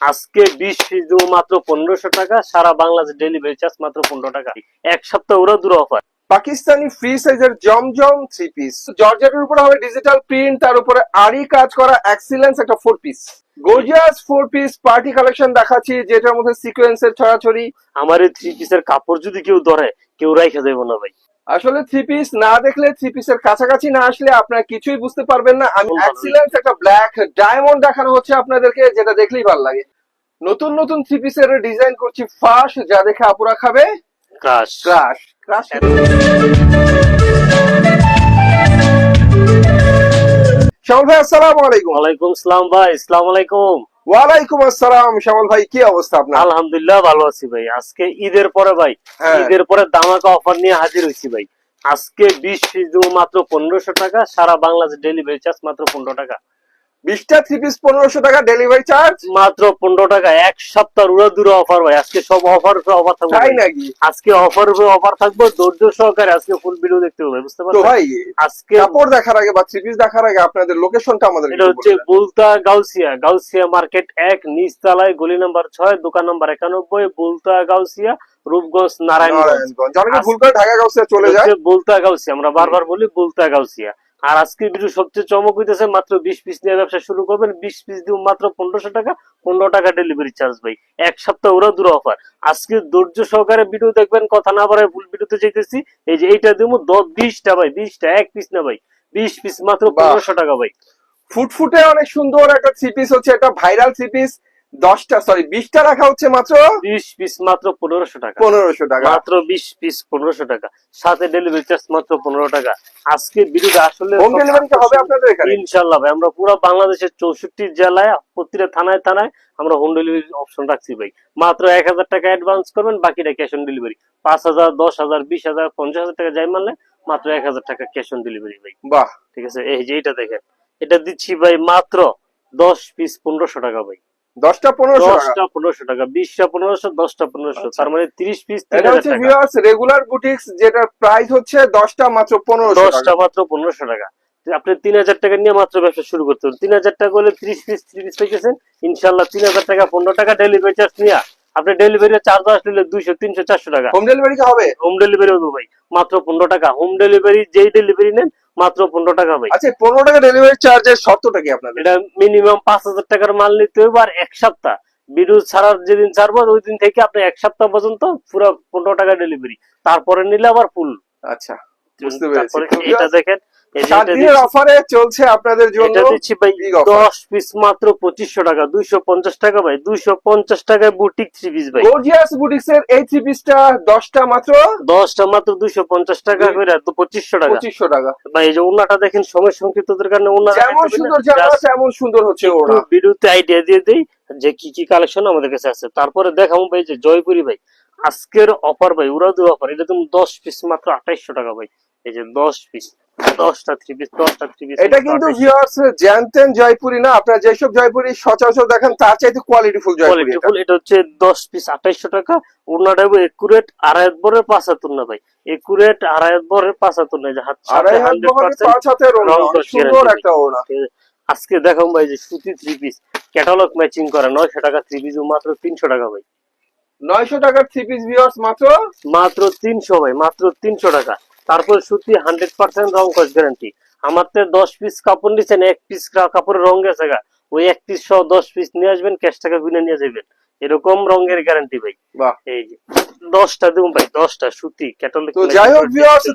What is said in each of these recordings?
আজকে বিশ পিস মাত্র পনেরোশো টাকা সারা বাংলাদেশ ডেলিভারি চার্জ মাত্র পনেরো টাকা। এক সপ্তাহ ওরা দূর অফার পাকিস্তানি ফ্রি সাইজের জমজম থ্রি পিস জর্জেটের উপরে হবে ডিজিটাল প্রিন্ট তার উপরে আরি কাজ করা এক্সিলেন্স একটা four piece gorgeous four piece party collection দেখাচ্ছি যেটার মধ্যে সিকোয়েন্সের ছড়াছড়ি। আমার এই থ্রি পিসের কাপড় যদি কেউ ধরে কেউ রাইখা দেবো না ভাই। আসলে থ্রি পিস না দেখলে থ্রি পিসের কাছাকাছি না আসলে আপনারা কিছুই বুঝতে পারবেন না। আমি এক্সিলেন্স একটা ব্ল্যাক ডায়মন্ড দেখানো হচ্ছে আপনাদেরকে যেটা দেখলেই ভালো লাগে। নতুন নতুন থ্রি পিসের ডিজাইন করছি ফার্স্ট যা দেখে আপুরা খাবে ক্রাশ ক্রাশ ক্রাশ শ্যামল ভাই আসসালামু আলাইকুম। ওয়ালাইকুম সালাম ভাই ইসলাম আলাইকুম। ওয়ালাইকুম আসসালাম শ্যামল ভাই কি অবস্থা আপনার? আলহামদুলিল্লাহ ভালো আছি ভাই। আজকে ঈদের পরে ভাই হ্যাঁ। ঈদের পরে দামাকা অফার নিয়ে হাজির হয়েছি ভাই। আজকে বিশ মাত্র পনেরোশো টাকা সারা বাংলাদেশ ডেলিভারি চার্জ মাত্র পনেরো টাকা। বিশটা থ্রি পিস পনেরোশো টাকা ডেলিভারি চার্জ মাত্র পনেরো টাকা এক সপ্তাহ উড়া দূরে অফার ভাই। আজকে সব অফার অফার থাকবে তাই নাকি? আজকে অফার অফার থাকবে ধৈর্য সহকারে আজকে ফুল ভিডিও দেখতে হবে বুঝতে তো পারছেন? ভাই আজকে কাপড় দেখার আগে বা থ্রি পিস দেখার আগে আপনাদের লোকেশনটা আমাদের এটা হচ্ছে বুলতা গাউসিয়া। গাউসিয়া মার্কেট এক নিচতলায় গলি নাম্বার ছয় দোকান নাম্বার একানব্বই বুলতা গাউসিয়া রূপগঞ্জ নারায়ণগঞ্জ। নারায়ণগঞ্জ। অনেকে ভুল করে ঢাকা গাউসে চলে যায়। বুলতা গাউসিয়া। আমরা বারবার বলি বুলতা গাউসিয়া। আর আজকে ভিডিও সবচেয়ে চমক হইতেছে মাত্র বিশ পিস নিয়ে ব্যবসা শুরু করবেন। বিশ পিস দিব মাত্র পনেরোশো টাকা পনেরো টাকা ডেলিভারি চার্জ ভাই। এক সপ্তাহ ওরা দূর অফার আজকে ধৈর্য সহকারে ভিডিও দেখবেন কথা না বাড়ায় ভুল ভিডিওতে যেতেছি এই যে এইটা দিব দশ বিশটা ভাই বিশটা এক পিস না ভাই। বিশ পিস মাত্র। পনেরোশো টাকা ভাই। ফুটফুটে অনেক সুন্দর একটা থ্রি পিস হচ্ছে একটা ভাইরাল থ্রি পিস দশটা সরি বিশটা রাখা হচ্ছে মাত্র? বিশ পিস মাত্র পনেরোশো টাকা। পনেরোশো টাকা। মাত্র বিশ পিস পনেরোশো টাকা। সাথে ডেলিভারি চার্জ মাত্র পনেরো টাকা। আজকে বিরুদ্ধে আসলে হোম ডেলিভারিটা হবে আপনাদের এখানে? ইনশাল্লাহ ভাই আমরা পুরো বাংলাদেশের চৌষট্টি জেলায় প্রতিটা থানায় থানায় আমরা হোম ডেলিভারি অপশন রাখছি ভাই। মাত্র এক হাজার টাকা অ্যাডভান্স করবেন বাকিটা ক্যাশ অন ডেলিভারি পাঁচ হাজার দশ হাজার বিশ হাজার পঞ্চাশ হাজার টাকা যাই মানলে মাত্র এক হাজার টাকা ক্যাশ অন ডেলিভারি ভাই। বাহ। ঠিক আছে? এই যে এটা দেখেন। এটা দিচ্ছি ভাই মাত্র দশ পিস পনেরোশো টাকা ভাই। দশটা পনেরোশো দশটা পনেরোশো টাকা বিশটা পনেরোশো দশটা পনেরোশো আচ্ছা। তার মানে তিরিশ পিস এটা হচ্ছে ভিউয়ার্স রেগুলার বুটিক্স যেটার প্রাইস হচ্ছে দশটা মাত্র পনেরোশো দশটা মাত্র পনেরোশো টাকা। আপনি তিন হাজার টাকা নিয়ে মাত্র ব্যবসা শুরু করতে তিন হাজার টাকা হলে ত্রিশ পিস ত্রিশ পেয়েছেন ইনশাল্লাহ তিন হাজার টাকা পনেরো টাকা ডেলিভারি চার্জ নিয়ে আপনি ডেলিভারি চার্জ আসলে দুইশো তিনশো চারশো টাকা। হোম ডেলিভারি হবে? হোম ডেলিভারি হবে ভাই মাত্র পনেরো টাকা। হোম ডেলিভারি যেই ডেলিভারি নেন মাত্র পনেরো টাকা ভাই। আচ্ছা পনেরো টাকা ডেলিভারি চার্জের শর্তটা কি আপনার এটা মিনিমাম পাঁচ হাজার টাকার মাল নিতে হবে আর এক সপ্তাহ। ভিডিও ছাড়ার যেদিন ছাড়বো ওই দিন থেকে আপনি এক সপ্তাহ পর্যন্ত পুরো পনেরো টাকা ডেলিভারি তারপরে নিলে আবার ফুল আচ্ছা বুঝতে পেরেছি। এটা দেখেন দিনের অফারে চলছে আপনাদের জন্য এটা দিচ্ছি ভাই big offer। দশ পিস মাত্র টাকা দুইশো পঞ্চাশ টাকা ভাই দুইশো পঞ্চাশ টাকায় বুটিক থ্রি পিস ভাই। গর্জিয়াস বুটিক্স এর এই থ্রি পিসটা দশটা মাত্র? দশটা মাত্র দুইশো পঞ্চাশ টাকা দুই- করে তো পঁচিশশো টাকা। পঁচিশশো টাকা। ভাই এই যে ওনাটা দেখেন সময় কারণে যেমন সুন্দর জামা তেমন সুন্দর হচ্ছে ভিডিওতে আইডিয়া দিয়ে দেই যে কি কি কালেকশন আমাদের কাছে আছে। তারপরে দেখাবো ভাই যে জয়পুরি ভাই আজকের অফার ভাই উড়াদুর অফার এটা তুমি দশ পিস মাত্র আঠাইশশো টাকা ভাই। এই যে দশ পিস দশটা থ্রি পিস দশটা থ্রি পিস এটা কিন্তু ভিউয়ার্স জানতেন জয়পুরি না আপনারা যেসব জয়পুরি সচরাচর দেখেন তার চাইতে কোয়ালিটিফুল জয়পুরি কোয়ালিটি এটা। হচ্ছে দশ পিস আঠাইশশো টাকা। ওনাটা একুরেট আড়াই বরের পাঁচ হাতুর না ভাই। একুরেট আড়াই বরের পাঁচ হাতুর না যে হাত হান্ড্রেড পার্সেন্ট আজকে দেখাম ভাই যে সুতি থ্রি পিস ক্যাটালগ ম্যাচিং করা নয়শো টাকা থ্রি পিস মাত্র তিনশো টাকা ভাই। নয়শো টাকার থ্রি পিস ভিউয়ার্স মাত্র? মাত্র তিনশো ভাই মাত্র তিনশো টাকা। তারপর সুতি হান্ড্রেড পার্সেন্ট রং কস গ্যারান্টি আমার তো দশ পিস কাপড় নিচ্ছেন এক পিস কাপড়ের রং গেছে গা। ওই এক পিস সহ দশ পিস নিয়ে আসবেন ক্যাশ টাকা কিনে নিয়ে যাবেন এরকম রঙের গ্যারান্টি ভাই। বাহ। এই যে দশটা দেবো ভাই দশটা সুতি ক্যাটালগ তো যাই হোক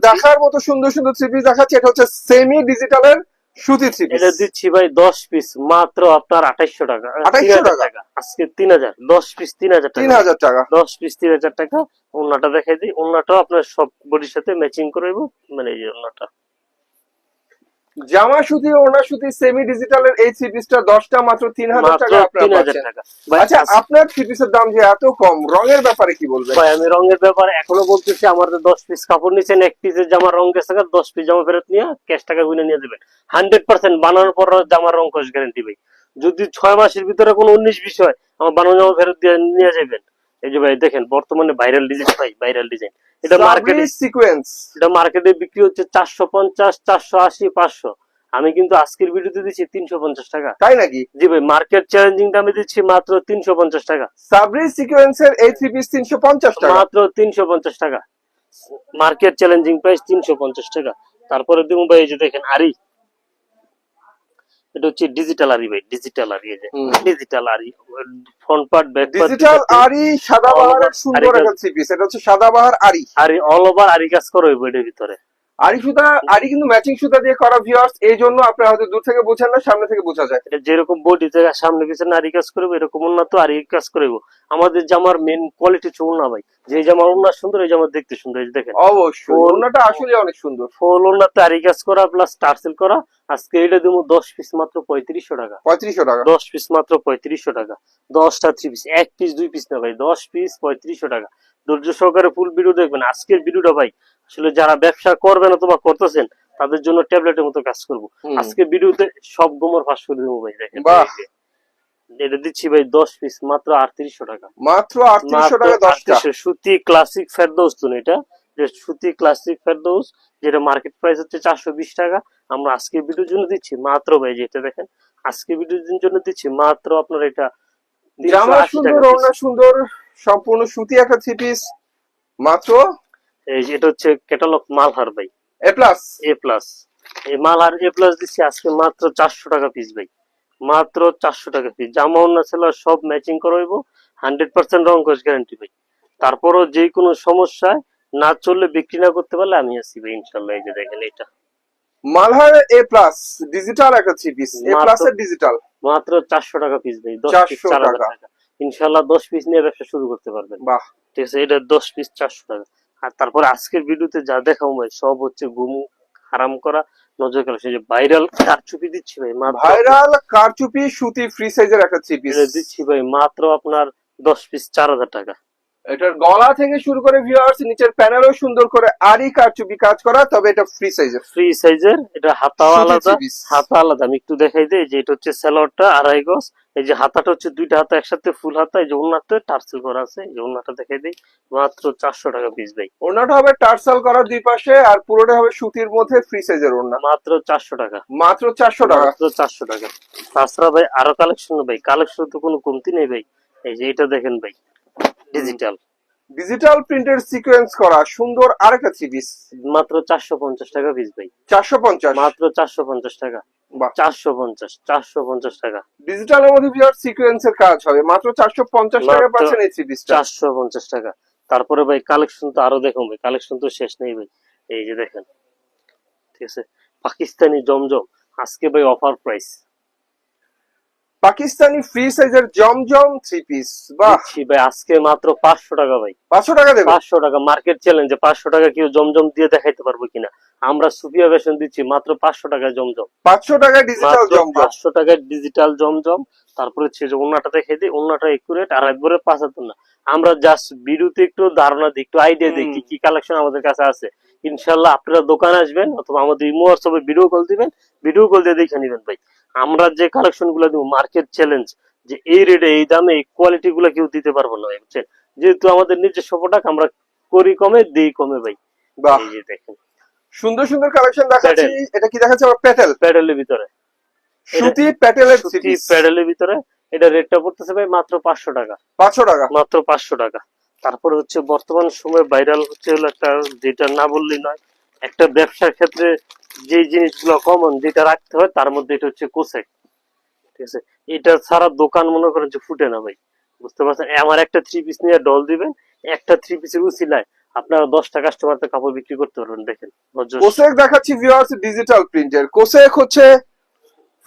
দেখার মতো সুন্দর সুন্দর থ্রি পিস দেখাচ্ছে এটা হচ্ছে সেমি ডিজিটালের সুতি থ্রি এটা দিচ্ছি ভাই দশ পিস মাত্র আপনার আঠাইশশো টাকা। 2800 3000 টাকা? আজকে তিন হাজার দশ পিস তিন হাজার তিন টাকা হাজার টাকা। দশ পিস তিন হাজার টাকা। ওনাটা দেখাই দিই। ওনাটাও আপনার সব বডির সাথে ম্যাচিং করব মানে এই ওন্নাটা ওনাটা জামা সুতি ওড়না সুতি সেমি ডিজিটালের এই থ্রি পিসটা দশটা মাত্র তিন হাজার টাকা আপনারা পাচ্ছেন আচ্ছা আপনার থ্রি পিসের দাম যে এত কম রঙের ব্যাপারে কি বলবেন? ভাই আমি রঙের ব্যাপারে এখনও বলতেছি আমার দশ পিস কাপড় নিচ্ছেন এক পিসের জামার রং গেছে দশ পিস জামা ফেরত নিয়ে ক্যাশ টাকা গুনে নিয়ে দেবেন হান্ড্রেড পার্সেন্ট বানানোর পর জামার রং কস গ্যারান্টি ভাই। যদি ছয় মাসের ভিতরে কোনো উনিশ বিশ হয় আমার বানানো জামা ফেরত দিয়ে নিয়ে যাবেন। এই যে ভাই দেখেন বর্তমানে ভাইরাল ডিজাইন ভাই ভাইরাল ডিজাইন এটা মার্কেটে সিকোয়েন্স এটা মার্কেটে বিক্রি হচ্ছে চারশো পঞ্চাশ চারশো আশি পাঁচশো। আমি কিন্তু আজকের ভিডিওতে দিচ্ছি তিনশো পঞ্চাশ টাকা। তাই নাকি? জি ভাই মার্কেট চ্যালেঞ্জিং দামে দিচ্ছি মাত্র তিনশো পঞ্চাশ টাকা। সাবরি সিকোয়েন্সের এই থ্রি পিস তিনশো পঞ্চাশ টাকা। মাত্র তিনশো পঞ্চাশ টাকা। মার্কেট চ্যালেঞ্জিং প্রাইস তিনশো পঞ্চাশ টাকা। তারপরে দিব ভাই এই যে দেখেন আরি এটা হচ্ছে ডিজিটাল আরি ভাই ডিজিটাল আরি এই যে। ডিজিটাল আরি ফ্রন্ট পার্ট ব্যাক ডিজিটাল আরি সাদাবাহারের সুন্দর একটা সিপিস এটা হচ্ছে সাদাবাহার আরি। আরি অল ওভার আরি কাজ করো ওই বডির ভিতরে। আরি সুতা আরি কিন্তু ম্যাচিং সুতা দিয়ে করা ভিউয়ার্স এই জন্য আপনারা হয়তো দূর থেকে বোঝেন না সামনে থেকে বোঝা যায়। এটা যেরকম বডি থেকে সামনে পিছনে আরি কাজ করব এরকম উন্নত আরি কাজ করব। আমাদের জামার মেন কোয়ালিটি হচ্ছে ভাই। যে জামার সুন্দর এই দেখতে সুন্দর এই দেখেন। অবশ্যই ওনাটা আসলে অনেক সুন্দর। ফুল উন্নাতে আরি কাজ করা প্লাস টার্সেল করা আজকে এটা দেবো দশ পিস মাত্র পঁয়ত্রিশশো টাকা। পঁয়ত্রিশশো টাকা। দশ পিস মাত্র পঁয়ত্রিশশো টাকা। দশটা থ্রি পিস এক পিস দুই পিস না ভাই দশ পিস পঁয়ত্রিশশো টাকা। ধৈর্য সহকারে ফুল ভিডিও দেখবেন। আজকের ভিডিওটা ভাই আসলে যারা ব্যবসা করবেন অথবা করতেছেন তাদের জন্য ট্যাবলেটের মতো কাজ করব। আজকে ভিডিওতে সব গোমর ফাঁস করে দেবো ভাই দেখেন। এটা দিচ্ছি ভাই দশ পিস মাত্র আটত্রিশশো টাকা। মাত্র আটত্রিশশো টাকা দশটা। 3800 সুতি ক্লাসিক ফেরদৌস তো এটা? সুতি ক্লাসিক ফেরদৌস যেটা মার্কেট প্রাইস হচ্ছে চারশো বিশ টাকা। আমরা আজকে ভিডিওর জন্য দিচ্ছি মাত্র ভাই যেটা দেখেন। আজকে ভিডিওর জন্য দিচ্ছি মাত্র আপনার এটা 380 জামা সুন্দর সুন্দর সম্পূর্ণ সুতি একটা থ্রি পিস মাত্র এই যে এটা হচ্ছে ক্যাটালগ মালহার ভাই। এ প্লাস এ প্লাস এই মালহার এ প্লাস দিচ্ছি আজকে মাত্র চারশো টাকা পিস ভাই। মাত্র চারশো টাকা পিস জামা অন্য সব ম্যাচিং করাইব হান্ড্রেড পার্সেন্ট রং কোচ গ্যারান্টি ভাই। তারপরও যে কোনো সমস্যায় না চললে বিক্রি না করতে পারলে আমি আসি ভাই ইনশাল্লাহ। এই যে দেখেন এটা। মালহার এ প্লাস ডিজিটাল একটা থ্রি পিস এ প্লাস এর ডিজিটাল মাত্র চারশো টাকা পিস ভাই। দশ পিস 400 টাকা। টাকা। ইনশাল্লাহ দশ পিস নিয়ে ব্যবসা শুরু করতে পারবেন। বাহ। ঠিক আছে এটা দশ পিস চারশো টাকা। আর তারপর আজকের ভিডিওতে যা দেখাবো ভাই সব হচ্ছে গুম হারাম করা নজর কালো সেই যে ভাইরাল কারচুপি দিচ্ছি ভাই মা ভাইরাল কারচুপি সুতি ফ্রি সাইজের একটা থ্রি পিস দিচ্ছি ভাই মাত্র আপনার দশ পিস চার হাজার টাকা। এটার গলা থেকে শুরু করে ভিউয়ার্স নিচের প্যানেলও সুন্দর করে আরি কারচুপি কাজ করা তবে এটা ফ্রি সাইজের ফ্রি সাইজের এটা সুতি আলাদা হাতা আলাদা। আমি একটু দেখাই দিই যে এটা হচ্ছে স্যালোয়ারটা আড়াই গজ এই যে হাতাটা হচ্ছে দুইটা হাতা একসাথে ফুল হাতা এই যে ওনাতে টার্সেল করা আছে এই যে ওনাটা দেখাই দিই মাত্র চারশো টাকা পিস ভাই। ওড়নাটা হবে টার্সাল করা দুই পাশে আর পুরোটা হবে সুতির মধ্যে ফ্রি সাইজের ওড়না। মাত্র চারশো টাকা। মাত্র চারশো টাকা। মাত্র চারশো টাকা। তাছাড়া ভাই আরও কালেকশন ভাই কালেকশন তো কোনো কমতি নেই ভাই। এই যে এটা দেখেন ভাই ডিজিটাল ডিজিটাল প্রিন্টের সিকোয়েন্স করা সুন্দর আরেকটা থ্রি পিস মাত্র চারশো পঞ্চাশ টাকা পিস ভাই। চারশো পঞ্চাশ? মাত্র চারশো পঞ্চাশ টাকা। চারশো পঞ্চাশ চারশো পঞ্চাশ টাকা। ডিজিটালের মধ্যে ভিউয়ার সিকোয়েন্সের কাজ হবে। মাত্র চারশো পঞ্চাশ টাকা পাচ্ছেন এই থ্রি পিসটা চারশো পঞ্চাশ টাকা। তারপরে ভাই কালেকশন তো আরও দেখুন ভাই কালেকশন তো শেষ নেই ভাই। এই যে দেখেন। ঠিক আছে? পাকিস্তানি জমজম। আজকে ভাই অফার প্রাইস পাকিস্তানি ফ্রি সাইজের জমজম থ্রি পিস বাহ। ভাই আজকে মাত্র পাঁচশো টাকা ভাই। পাঁচশো টাকা দেবে? পাঁচশো টাকা মার্কেট চ্যালেঞ্জে পাঁচশো টাকা কেউ জমজম দিয়ে দেখাইতে পারব কিনা। আমরা সুফিয়া ফ্যাশন দিচ্ছি মাত্র পাঁচশো টাকায় জমজম। পাঁচশো টাকা ডিজিটাল জমজম। পাঁচশো টাকায় ডিজিটাল জমজম। তারপরে হচ্ছে যে ওনাটা দেখে দিই ওনাটা একুরেট আর একবারে পাঁচ হাজার না। আমরা জাস্ট ভিডিওতে একটু ধারণা দিই একটু আইডিয়া দিই কি কি কালেকশন আমাদের কাছে আছে। ইনশাল্লাহ আপনারা দোকানে আসবেন অথবা আমাদের ইমো হোয়াটসঅ্যাপে ভিডিও কল দিবেন। ভিডিও কল দিয়ে দেখে নেবেন ভাই। আমরা যে কালেকশনগুলো দিব মার্কেট চ্যালেঞ্জ যে এই রেটে এই দামে এই কোয়ালিটি গুলো কেউ দিতে পারব না বুঝছেন? যেহেতু আমাদের নিজস্ব প্রোডাক্ট আমরা করি কমে দিই কমে ভাই। দেখেন। সুন্দর সুন্দর কালেকশন দেখাচ্ছি। এটা কি দেখাচ্ছে আবার? প্যাটেল প্যাডেলের ভিতরে। সুতি প্যাটেলের সুতি পিস প্যাডেলের ভিতরে। এটা রেটটা পড়তেছে ভাই মাত্র পাঁচশো টাকা। পাঁচশো টাকা? মাত্র পাঁচশো টাকা। তারপরে হচ্ছে বর্তমান সময়ে ভাইরাল হচ্ছে হলো একটা যেটা না বললেই নয় একটা ব্যবসার ক্ষেত্রে যে জিনিসগুলো কমন যেটা রাখতে হয় তার মধ্যে এটা হচ্ছে কোসেক। ঠিক আছে? এটা ছাড়া দোকান মনে করেন যে ফুটে না ভাই। বুঝতে পারছেন? আমার একটা থ্রি পিস নিয়ে ডল দিবেন একটা থ্রি পিসের উচিলায় আপনারা দশটা কাস্টমার কাস্টমারতে কাপড় বিক্রি করতে পারবেন দেখেন। কোসেক দেখাচ্ছি ভিউয়ার্স ডিজিটাল প্রিন্টের কোসেক হচ্ছে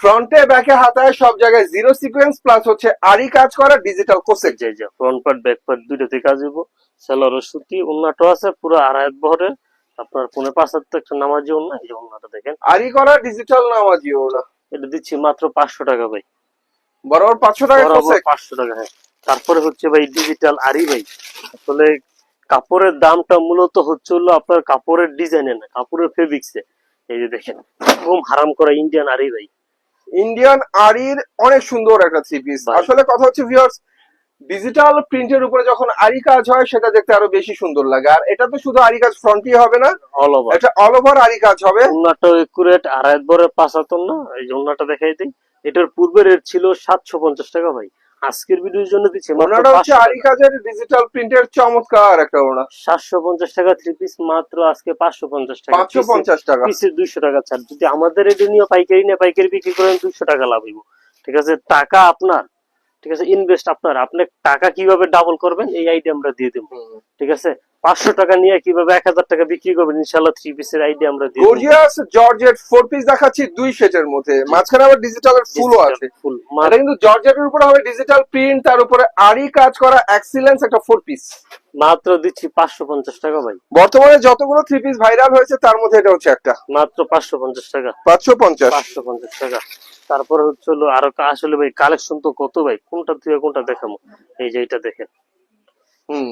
ফ্রন্টে ব্যাকে হাতায় সব জায়গায় জিরো সিকোয়েন্স প্লাস হচ্ছে আরি কাজ করা ডিজিটাল কোসেক। যে যা ফ্রন্ট পার্ট ব্যাক পার্ট দুইটাতে কাজ হইব। সেলরের সুতি উন্নাটো আছে? পুরো আড়াই বহরের। আপনার পনেরো পাঁচ হাজার একটা নামাজি উন্না এই উন্নাটা দেখেন। আরি করা ডিজিটাল নামাজি ওরা এটা দিচ্ছি মাত্র পাঁচশো টাকা ভাই। বরাবর পাঁচশো টাকা বরাবর পাঁচশো টাকা হ্যাঁ। তারপরে হচ্ছে ভাই ডিজিটাল আরি ভাই। আসলে কাপড়ের দামটা মূলত হচ্ছে হলো আপনার কাপড়ের ডিজাইনে না কাপড়ের ফেব্রিক্সে এই যে দেখেন একদম হারাম করা ইন্ডিয়ান আরি ভাই। ইন্ডিয়ান আরির অনেক সুন্দর একটা থ্রি পিস আসলে কথা হচ্ছে ভিউয়ার্স ডিজিটাল প্রিন্টের উপরে যখন আরি কাজ হয় সেটা দেখতে আরও বেশি সুন্দর লাগে। আর এটা তো শুধু আরি কাজ ফ্রন্টই হবে না অল ওভার এটা অল ওভার আরি কাজ হবে। উন্নাটা একুরেট আড়াই বরের পাঁচ হাতন না? এই উন্নাটা দেখাই দিই। এটার পূর্বে রেট ছিল সাতশো পঞ্চাশ টাকা ভাই। আজকের ভিডিওর জন্য দিচ্ছে ওনাটা হচ্ছে আরি কাজের ডিজিটাল প্রিন্টের চমৎকার একটা ওনা সাতশো পঞ্চাশ টাকা থ্রি পিস মাত্র আজকে পাঁচশো পঞ্চাশ টাকা। পাঁচশো পঞ্চাশ টাকা। পিসের দুইশো টাকা ছাড়। যদি আমাদের রেটে নিয়ে পাইকারি নিয়ে পাইকারি বিক্রি করেন দুইশো টাকা লাভ হইব। ঠিক আছে? টাকা আপনার। ঠিক আছে? ইনভেস্ট আপনার। আপনি টাকা কীভাবে ডাবল করবেন এই আইডিয়া আমরা দিয়ে দেবো। ঠিক আছে? পাঁচশো টাকা নিয়ে কীভাবে এক হাজার টাকা বিক্রি করবেন ইনশাল্লাহ থ্রি পিসের আইডিয়া আমরা দেবো। গর্জিয়াস জর্জেট ফোর পিস দেখাচ্ছি দুই সেটের মধ্যে। মাঝখানে আবার ডিজিটালের ফুলও আছে। ফুল মানে কিন্তু জর্জেটের উপরে হবে ডিজিটাল প্রিন্ট তার উপরে আরি কাজ করা এক্সিলেন্স একটা ফোর পিস মাত্র দিচ্ছি পাঁচশো পঞ্চাশ টাকা ভাই। বর্তমানে যতগুলো থ্রি পিস ভাইরাল হয়েছে তার মধ্যে এটা হচ্ছে একটা। মাত্র পাঁচশো পঞ্চাশ টাকা। পাঁচশো পঞ্চাশ। পাঁচশো পঞ্চাশ টাকা। তারপরে হচ্ছে হলো আরও আসলে ভাই কালেকশন তো কত ভাই? কোনটা থেকে কোনটা দেখাবো? এই যে এটা দেখেন। হুম।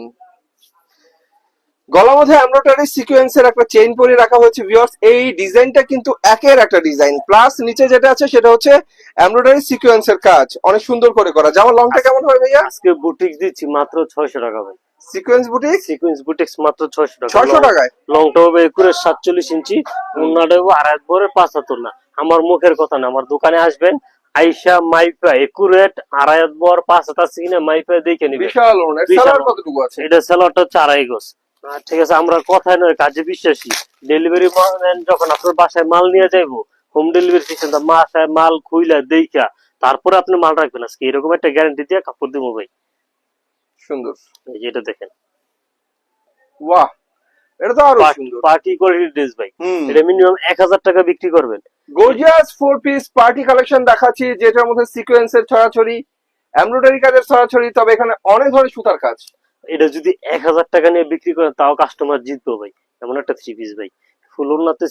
গলার মধ্যে এমব্রয়ডারি সিকোয়েন্সের একটা চেইন পরে রাখা হয়েছে ভিউয়ার্স এই ডিজাইনটা কিন্তু একের একটা ডিজাইন। প্লাস নিচে যেটা আছে সেটা হচ্ছে এমব্রয়ডারি সিকোয়েন্সের কাজ। অনেক সুন্দর করে করা। যেমন লংটা কেমন হয় ভাইয়া? আজকে বুটিক দিচ্ছি মাত্র ছয়শো টাকা ভাই। সিকোয়েন্স বুটিক সিকুয়েন্স বুটিক্স মাত্র ছয়শো টাকা। ছয়শো টাকায়? লংটা হবে একুরে সাতচল্লিশ ইঞ্চি উন্নাটা হবে আড়াই বরে পাঁচ হাতর না। আমার মুখের কথা না আমার দোকানে আসবেন আইসা মাইপা একুরেট আড়াই বর পাঁচ হাত আছে কিনা মাইপা দেখে নিবে বিশাল বিশাল কতটুকু আছে? এটা স্যালাডটা হচ্ছে আড়াই ঠিক আছে আমরা কথায় নয় কাজে বিশ্বাসী। ডেলিভারি ম্যান যখন আপনার বাসায় মাল নিয়ে যাইবো হোম ডেলিভারি সিস্টেম বাসায় মাল খুইলা দেইখা তারপরে আপনি মাল রাখবেন। আজকে এরকম একটা গ্যারান্টি দিয়ে কাপড় দিব ভাই। সুন্দর। এই যে এটা দেখেন। বাহ এটা তো আরও সুন্দর। পার্টি কোয়ালিটি ড্রেস ভাই। এটা মিনিমাম এক হাজার টাকা বিক্রি করবেন। Gorgeous four piece party collection দেখাচ্ছি যেটার মধ্যে সিকোয়েন্সের ছড়াছড়ি এমব্রয়ডারি কাজের ছড়াছড়ি তবে এখানে অনেক ধরনের সুতার কাজ। এটা যদি এক হাজার টাকা নিয়ে বিক্রি করেন তাও কাস্টমার জিতবো ভাই। এমন একটা থ্রি পিস ভাই। ফুল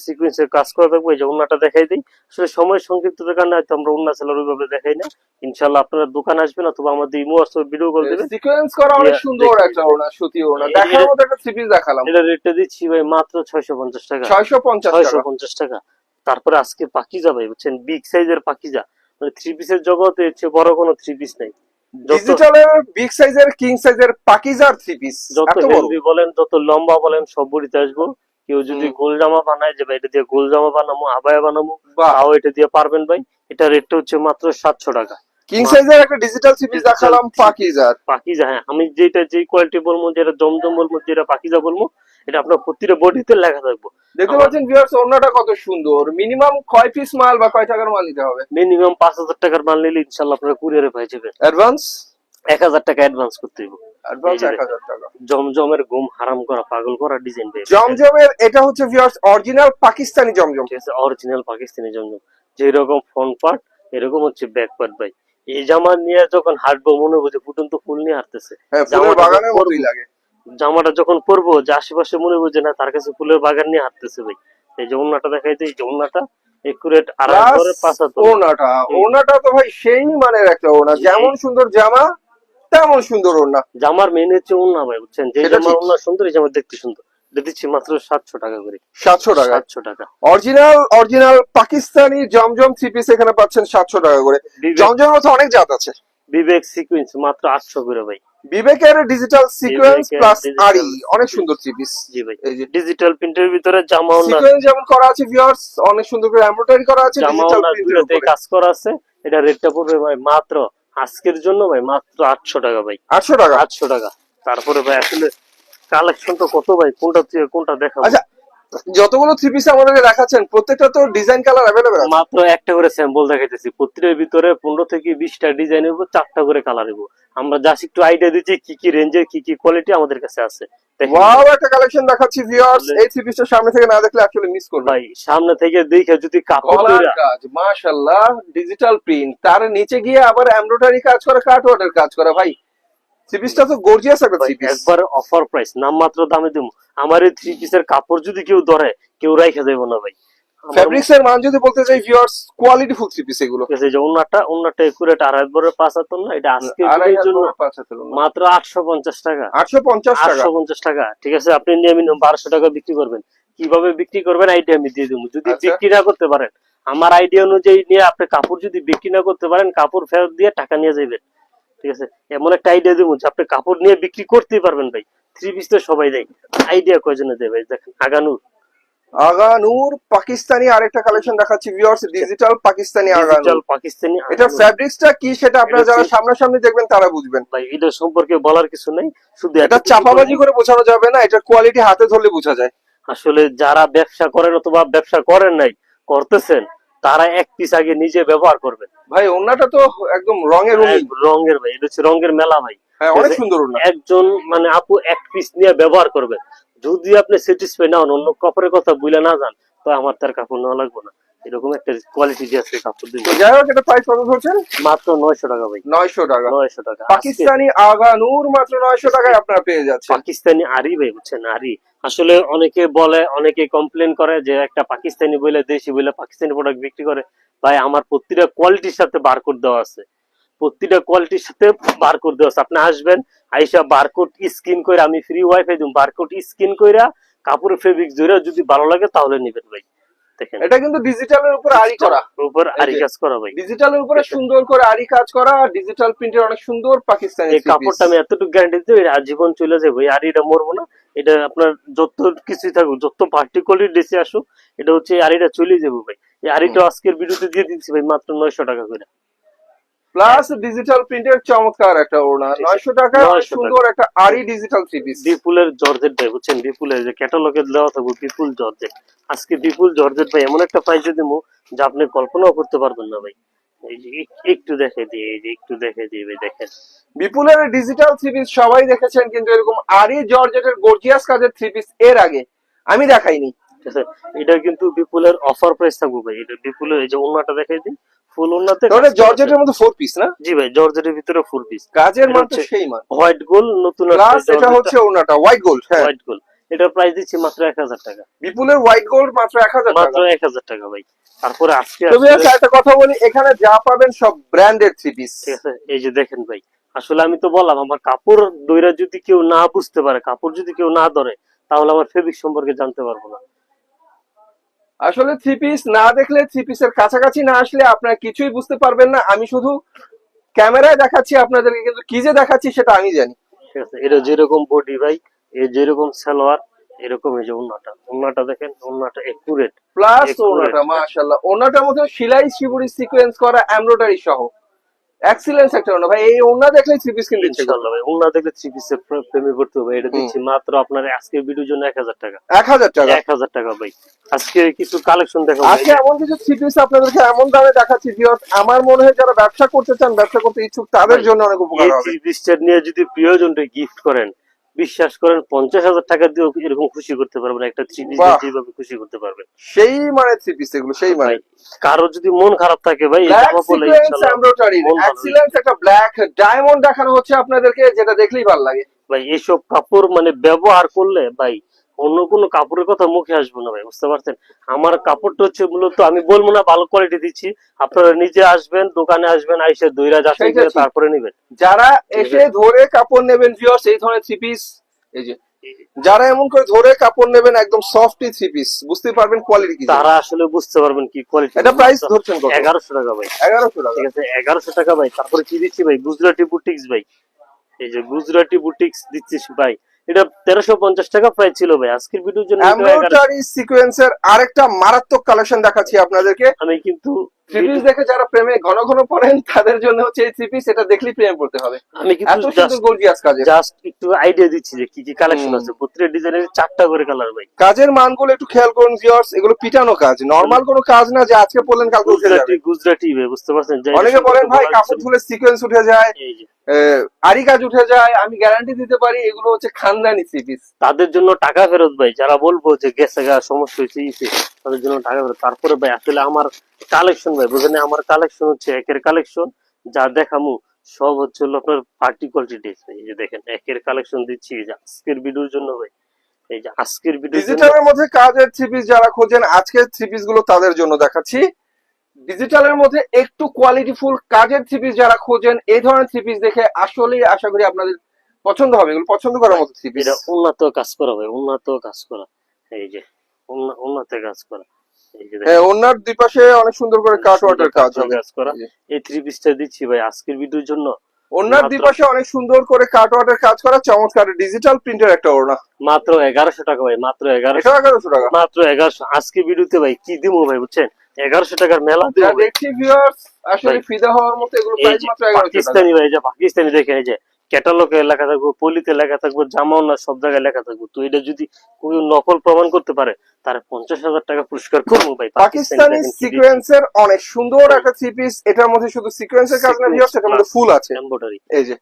সিকুয়েন্সের কাজ করে থাকব এই যে দেখাই দিই। আসলে সময় সংক্ষিপ্ততার কারণে হয়তো আমরা উন্না সেলার ওইভাবে দেখাই না। ইনশাল্লাহ আপনারা দোকান আসবেন অথবা আমাদের ইমো হোয়াটসঅ্যাপ ভিডিও কল দেবেন। সিকোয়েন্স করা অনেক সুন্দর একটা ওনা সুতি ওনা দেখার মতো একটা দেখালাম। এটা রেটটা দিচ্ছি ভাই মাত্র ছয়শো পঞ্চাশ টাকা। ছয়শো পঞ্চাশ ছয়শো টাকা। তারপরে আজকে পাকিজা ভাই বুঝছেন? বিগ সাইজের পাকিজা। মানে থ্রি পিসের জগতে এর চেয়ে বড় কোনো থ্রি পিস নাই। ডিজিটালের বিগ সাইজের কিং সাইজের পাকিজার থ্রি পিস যত বলেন যত লম্বা বলেন সব বড়িতে আসব। কেউ যদি। গোল জামা বানায় যে ভাই এটা দিয়ে গোল জামা বানাবো আবায়া বানাবো তাও এটা দিয়ে পারবেন ভাই। এটা রেটটা হচ্ছে মাত্র সাতশো টাকা। কিং সাইজের একটা ডিজিটাল দেখালাম পাকিজা। হ্যাঁ। আমি যেটা যে কোয়ালিটি বলব যেটা জমজম বলব যেটা পাকিজা বলব এটা আপনার প্রতিটা বডিতে লেখা থাকব। দেখতে পাচ্ছেন ভিউয়ার্স কত সুন্দর। মিনিমাম কয় পিস মাল বা কয় টাকার মাল নিতে হবে? মিনিমাম পাঁচ হাজার টাকার মাল নিলে ইনশাল্লাহ আপনারা কুরিয়ারে পাই যাবেন। অ্যাডভান্স এক হাজার টাকা অ্যাডভান্স করতে হইব। অ্যাডভান্স টাকা। জমজমের ঘুম হারাম করা পাগল করা ডিজাইন পেয়ে জমজমের এটা হচ্ছে ভিউয়ার্স অরিজিনাল পাকিস্তানি জমজম। ঠিক আছে অরিজিনাল পাকিস্তানি জমজম। যেরকম ফ্রন্ট পার্ট এরকম হচ্ছে ব্যাক পার্ট ভাই। এই জামা নিয়ে যখন হাঁটবো মনে হচ্ছে ফুটন্ত ফুল নিয়ে হাঁটতেছে। হ্যাঁ জামাটা বাগানের মতোই লাগে। জামাটা যখন পরবো যে আশেপাশে মনে হচ্ছে না তার কাছে ফুলের বাগান নিয়ে হাঁটতেছে ভাই। এই যে দেখাই দিই এই যে ওন্নাটা একুরেট আড়াই করে পাঁচ হাত ওনাটা ওনাটা তো ভাই সেই মানের একটা ওনা যেমন সুন্দর জামা তেমন সুন্দর ওনা জামার মেন হচ্ছে ওন্না ভাই বুঝছেন? যে জামার। ওন্না সুন্দর এই জামা দেখতে সুন্দর। দিচ্ছি মাত্র সাতশো টাকা করে। সাতশো টাকা। সাতশো টাকা। অরিজিনাল অরিজিনাল পাকিস্তানি জমজম থ্রি পিস এখানে পাচ্ছেন সাতশো টাকা করে। জমজমের মধ্যে অনেক জাত আছে। বিবেক সিকুয়েন্স মাত্র আটশো করে ভাই। বিবেকের ডিজিটাল সিকোয়েন্স প্লাস আরি অনেক সুন্দর থ্রি পিস জি ভাই। এই যে ডিজিটাল প্রিন্টের ভিতরে জামা ওন্না সিকোয়েন্স যেমন করা আছে ভিউয়ার্স অনেক সুন্দর করে এমব্রয়ডারি করা আছে জামা ওনা কাজ করা আছে এটা রেটটা পড়বে ভাই মাত্র আজকের জন্য ভাই মাত্র আটশো টাকা ভাই। আটশো টাকা? আটশো টাকা। তারপরে ভাই আসলে কালেকশন তো কত ভাই কোনটা কোনটা দেখা আচ্ছা যতগুলো থ্রি পিস আমাদের দেখাচ্ছেন প্রত্যেকটা তো ডিজাইন কালার অ্যাভেলেবেল মাত্র একটা করে স্যাম্পল দেখাইতেছি। প্রত্যেকের ভিতরে পনেরো থেকে বিশটা ডিজাইন হইব চারটা করে কালার হইব। আমরা জাস্ট একটু আইডিয়া দিচ্ছি কি কি রেঞ্জের কি কি কোয়ালিটি আমাদের কাছে আছে। ওয়াও একটা কালেকশন দেখাচ্ছি ভিউয়ার্স এই থ্রি পিসটা সামনে থেকে না দেখলে অ্যাকচুয়ালি মিস করবে ভাই সামনে থেকে দেখে যদি কাপড় কাজ মাশাআল্লাহ ডিজিটাল প্রিন্ট তার নিচে গিয়ে আবার এমব্রয়ডারি কাজ করা কাটওয়ার্ডের কাজ করা। ভাই থ্রি পিসটা তো গর্জিয়াস একটা থ্রি পিস একবার অফার প্রাইস নামমাত্র দামে দিব আমার এই থ্রি পিসের কাপড় যদি কেউ ধরে কেউ রাইখা দেবো না ভাই। আমার এর মান যদি বলতে চাই viewers quality full three piece এগুলো কাছে যে ওনাটা ওনাটা একুরেট আড়াই বড় পাঁচ না এটা আজকে জন্য। মাত্র আটশো পঞ্চাশ টাকা। আটশো পঞ্চাশ টাকা। আটশো পঞ্চাশ টাকা। ঠিক আছে আপনি নিয়ে মিনিমাম বারোশো টাকা বিক্রি করবেন। কীভাবে বিক্রি করবেন আইডিয়া আমি দিয়ে দেবো। যদি আচ্ছা। বিক্রি না করতে পারেন আমার আইডিয়া অনুযায়ী নিয়ে আপনি কাপড় যদি বিক্রি না করতে পারেন কাপড় ফেরত দিয়ে টাকা নিয়ে যাবেন ঠিক ঠিক আছে এমন একটা আইডিয়া দেবো যে আপনি কাপড় নিয়ে বিক্রি করতেই পারবেন ভাই। থ্রি পিস তো সবাই দেয়। আইডিয়া কয়জনে দেয় ভাই? দেখেন আগানুর আগানুর পাকিস্তানি আরেকটা কালেকশন দেখাচ্ছি ভিউয়ার্স ডিজিটাল পাকিস্তানি ডিজিটাল আগানুর। পাকিস্তানি এটা। ফ্যাব্রিক্সটা কি সেটা আপনারা যারা সামনাসামনি দেখবেন তারা বুঝবেন। ভাই এটা সম্পর্কে বলার কিছু নাই শুধু এটা চাপাবাজি করে বোঝানো যাবে না এটা কোয়ালিটি হাতে ধরলে বোঝা যায়। আসলে যারা ব্যবসা করেন অথবা ব্যবসা করেন নাই করতেছেন তারা এক পিস আগে নিজে ব্যবহার করবেন। ভাই ওন্নাটা তো একদম রঙের এক রঙের ভাই এটা হচ্ছে রঙের মেলা ভাই। হ্যাঁ অনেক সুন্দর ওন্না একজন মানে আপু এক পিস নিয়ে ব্যবহার করবেন। যদি আপনি স্যাটিসফাই না হন অন্য কাপড়ের কথা বুঝলে না যান তো আমার তার কাপড় নেওয়া লাগবে না। এরকম একটা কোয়ালিটি দিয়ে আছে কাপড় তো যাই হোক এটা প্রাইস কত ধরছেন মাত্র নয়শো টাকা ভাই। নয়শো টাকা। নয়শো টাকা। আজকে পাকিস্তানি আগানুর মাত্র নয়শো টাকায় আপনারা পেয়ে যাচ্ছেন। পাকিস্তানি আরি ভাই বুঝছেন? আরি। আসলে অনেকে বলে অনেকে কমপ্লেন করে যে একটা পাকিস্তানি বলে দেশি বলে পাকিস্তানি প্রোডাক্ট বিক্রি করে। ভাই আমার প্রতিটা কোয়ালিটির সাথে বার বারকোড দেওয়া আছে। প্রতিটা কোয়ালিটির সাথে বারকোড দেওয়া আছে। আপনি আসবেন আইসা বারকোড স্ক্যান করে আমি ফ্রি ওয়াইফাই দিম। বারকোড স্ক্যান কইরা কাপড়ের ফেব্রিক জুড়ে যদি ভালো লাগে তাহলে নেবেন ভাই। দেখেন। এটা কিন্তু ডিজিটালের উপর আরি করা। উপর আরি কাজ করা ভাই। ডিজিটালের উপরে সুন্দর করে আরি কাজ করা। ডিজিটাল প্রিন্টের অনেক সুন্দর পাকিস্তানি এই কাপড়টা আমি এতটুকু গ্যারান্টি দিতে এটা আজীবন চলে যাবে। এই আর এটা মরবো না। এটা আপনার যত কিছুই থাকুক যত পার্টিকুলার ডেসে আসুক এটা হচ্ছে চলে যাবে ভাই। এই আড়িটা আজকের ভিডিওতে দিয়ে দিচ্ছি ভাই মাত্র নয়শো টাকা করে। প্লাস ডিজিটাল প্রিন্টের চমৎকার একটা ওড়না। নয়শো টাকা সুন্দর একটা আরি ডিজিটাল থ্রি পিস বিপুলের জর্জেট ভাই বুঝছেন? বিপুলের যে ক্যাটালগে দেওয়া থাকবে বিপুল জর্জেট। আজকে বিপুল জর্জেট ভাই এমন একটা প্রাইসে দেবো যা আপনি কল্পনাও করতে পারবেন না ভাই। একটু দেখে দিয়ে এই যে একটু দেখে দিয়ে দেখেন। বিপুলের ডিজিটাল থ্রি পিস সবাই দেখেছেন কিন্তু এরকম আরি জর্জেটের গর্জিয়াস কাজের থ্রি পিস এর আগে আমি দেখাইনি। এটা কিন্তু বিপুলের অফার প্রাইস থাকবে ভাই। এটা বিপুলের এই যে ওন্নাটা দেখাই দিন ফুল ওন্নাতে তাহলে জর্জেটের মধ্যে ফোর পিস না? জি ভাই জর্জেটের ভিতরে ফুল পিস কাজের মান তো সেই মান হোয়াইট গোল্ড নতুন প্লাস এটা হচ্ছে হোয়াইট গোল্ড হ্যাঁ। হোয়াইট এটার প্রাইস দিচ্ছি মাত্র এক হাজার টাকা। বিপুলের হোয়াইট গোল্ড মাত্র এক হাজার মাত্র টাকা। এক হাজার টাকা ভাই। তারপরে আজকে তবে আসলে- একটা কথা বলি এখানে যা পাবেন সব ব্র্যান্ডেড থ্রি পিস ঠিক আছে এই যে দেখেন ভাই আসলে আমি তো বললাম আমার কাপড় দইরা যদি কেউ না বুঝতে পারে কাপড় যদি কেউ না ধরে তাহলে আমার ফেব্রিক সম্পর্কে জানতে পারব না। আসলে থ্রি পিস না দেখলে থ্রি পিসের কাছাকাছি না আসলে আপনারা কিছুই বুঝতে পারবেন না। আমি শুধু ক্যামেরায় দেখাচ্ছি আপনাদেরকে কিন্তু কি যে দেখাচ্ছি সেটা আমি জানি। ঠিক আছে এটা যেরকম বডি ভাই এর যেরকম সালোয়ার এরকম এই যে ওনাটা ওনাটা দেখেন ওনাটা একুরেট প্লাস. ওনাটা মাশাআল্লাহ। ওনাটার মধ্যে সেলাই শিবুরি সিকোয়েন্স করা এমব্রয়ডারি সহ। এক্সিলেন্স একটা ওনা ভাই এই ওনা দেখলে থ্রি পিস কিনতে ইচ্ছে করবে। ভাই ওনা দেখলে থ্রি পিসের প্রেমে পড়তে হবে। এটা দিচ্ছি মাত্র আপনার আজকের ভিডিওর জন্য এক হাজার টাকা। এক হাজার টাকা? এক হাজার টাকা ভাই। আজকে কিছু কালেকশন দেখাবো। আজকে এমন কিছু থ্রি পিস আপনাদেরকে এমন দামে দেখাচ্ছি ভিউয়ার্স আমার মনে হয় যারা ব্যবসা করতে চান ব্যবসা করতে ইচ্ছুক তাদের জন্য অনেক উপকার এই হবে। থ্রি পিসটা নিয়ে যদি প্রিয়জনকে গিফট করেন বিশ্বাস করেন পঞ্চাশ হাজার টাকা দিয়েও এরকম খুশি করতে পারবেন একটা থ্রি পিস যেভাবে খুশি করতে পারবেন। সেই মানে থ্রি পিস এগুলো সেই মানে কারও যদি মন খারাপ থাকে ভাই একটা ব্ল্যাক ডায়মন্ড দেখানো হচ্ছে আপনাদেরকে যেটা দেখলেই ভালো লাগে। ভাই এসব কাপড় মানে ব্যবহার করলে ভাই অন্য কোনো কাপড়ের কথা মুখে আসবে না ভাই বুঝতে পারছেন? আমার কাপড়টা হচ্ছে মূলত আমি বলব না ভালো কোয়ালিটি দিচ্ছি। আপনারা নিজে আসবেন দোকানে আসবেন আইসে দইরা যাচাই করে তারপরে নেবেন। যারা এসে ধরে কাপড় নেবেন ভিউয়ার্স এই ধরনের থ্রি পিস এই যে যারা এমন করে ধরে কাপড় নেবেন একদম সফটি থ্রি পিস বুঝতে পারবেন কোয়ালিটি কি। তারা আসলে বুঝতে পারবেন কি কোয়ালিটি এটা প্রাইস ধরছেন কত? এগারোশো টাকা ভাই। এগারোশো টাকা। ঠিক আছে এগারোশো টাকা ভাই। তারপরে কি দিচ্ছি ভাই? গুজরাটি বুটিক্স ভাই। এই যে গুজরাটি বুটিক্স দিচ্ছিস ভাই। এটা তেরোশো পঞ্চাশ টাকা প্রাইস ছিল ভাই। আজকের ভিডিওর জন্য এমব্রয়ডারি সিকোয়েন্সের আরেকটা মারাত্মক কালেকশন দেখাচ্ছি আপনাদেরকে। আমি কিন্তু দেখে যারা প্রেমে ঘন ঘন পড়েন তাদের জন্য হচ্ছে এই থ্রি পিস এটা দেখলেই প্রেমে পড়তে হবে। আমি এত কিন্তু সুন্দর জাস্ট গর্জিয়াস কাজের। জাস্ট একটু আইডিয়া দিচ্ছি যে কি কি কালেকশন আছে। ডিজাইনের চারটা করে কালার ভাই। কাজের মানগুলো একটু খেয়াল করুন ভিউয়ার্স এগুলো পিটানো কাজ। নরমাল কোনো কাজ না যে আজকে পড়লেন কালকে উঠে গুজরাটি যাবে গুজরাটি বুঝতে পারছেন? অনেকে বলেন ভাই কাপড় ধুলে সিকোয়েন্স উঠে যায়। আরি কাজ উঠে যায় আমি গ্যারান্টি দিতে পারি এগুলো হচ্ছে খানদানি থ্রি পিস তাদের জন্য টাকা ফেরত ভাই যারা বলব যে গেছে গা সমস্যা হয়েছে ইসে, তাদের জন্য টাকা ফেরত। তারপরে ভাই আসলে আমার কালেকশন ভাই বুঝলেন আমার কালেকশন হচ্ছে একের কালেকশন যা দেখামু সব হচ্ছে হলো আপনার পার্টি কোয়ালিটি ড্রেস এই যে দেখেন একের কালেকশন দিচ্ছি এই যে আজকের ভিডিওর জন্য ভাই এই যে আজকের জন্য ডিজিটালের মধ্যে কাজের থ্রি পিস যারা খোঁজেন আজকের থ্রি পিসগুলো তাদের জন্য দেখাচ্ছি। ডিজিটালের মধ্যে একটু কোয়ালিটিফুল কাজের থ্রি পিস যারা খোঁজেন এই ধরনের থ্রি পিস দেখে আসলেই আশা করি আপনাদের পছন্দ হবে। এগুলো পছন্দ করার মতো থ্রি পিস এটা উন্নত কাজ করা ভাই উন্নত কাজ করা। এই যে উন্নত কাজ করা। হ্যাঁ ওনার দুই পাশে অনেক সুন্দর করে কাট ওয়াটার কাজ হবে। কাজ করা। এই যে। থ্রি পিসটা দিচ্ছি ভাই আজকের ভিডিওর জন্য। ওনার মাত্র- দুপাশে অনেক সুন্দর করে কাটওয়ার্টের কাজ করা চমৎকার ডিজিটাল প্রিন্টের একটা ওড়না। মাত্র এগারোশো টাকা ভাই মাত্র এগারোশো। এগারোশো টাকা। মাত্র এগারোশো। আজকে ভিডিওতে ভাই কি দিব ভাই বুঝছেন? এগারোশো টাকার মেলা। দিব যা দেখছি ভিউয়ার্স আসলে ফিদা হওয়ার মতো এগুলো প্রাইস মাত্র এগারোশো টাকা। পাকিস্তানি ভাই যে পাকিস্তানি দেখে এই যে ক্যাটালগে লেখা থাকব পলিতে লেখা থাকব জামাও না সব জায়গায় লেখা থাকব। তো এটা যদি কেউ নকল প্রমাণ করতে পারে তার পঞ্চাশ হাজার টাকা পুরস্কার করব ভাই পাকিস্তানি সিকোয়েন্সের অনেক সুন্দর একটা থ্রি পিস এটার মধ্যে শুধু সিকোয়েন্সের কাজ না ভিউয়ার্স এটার মধ্যে ফুল আছে। এম্বোটারি এই যে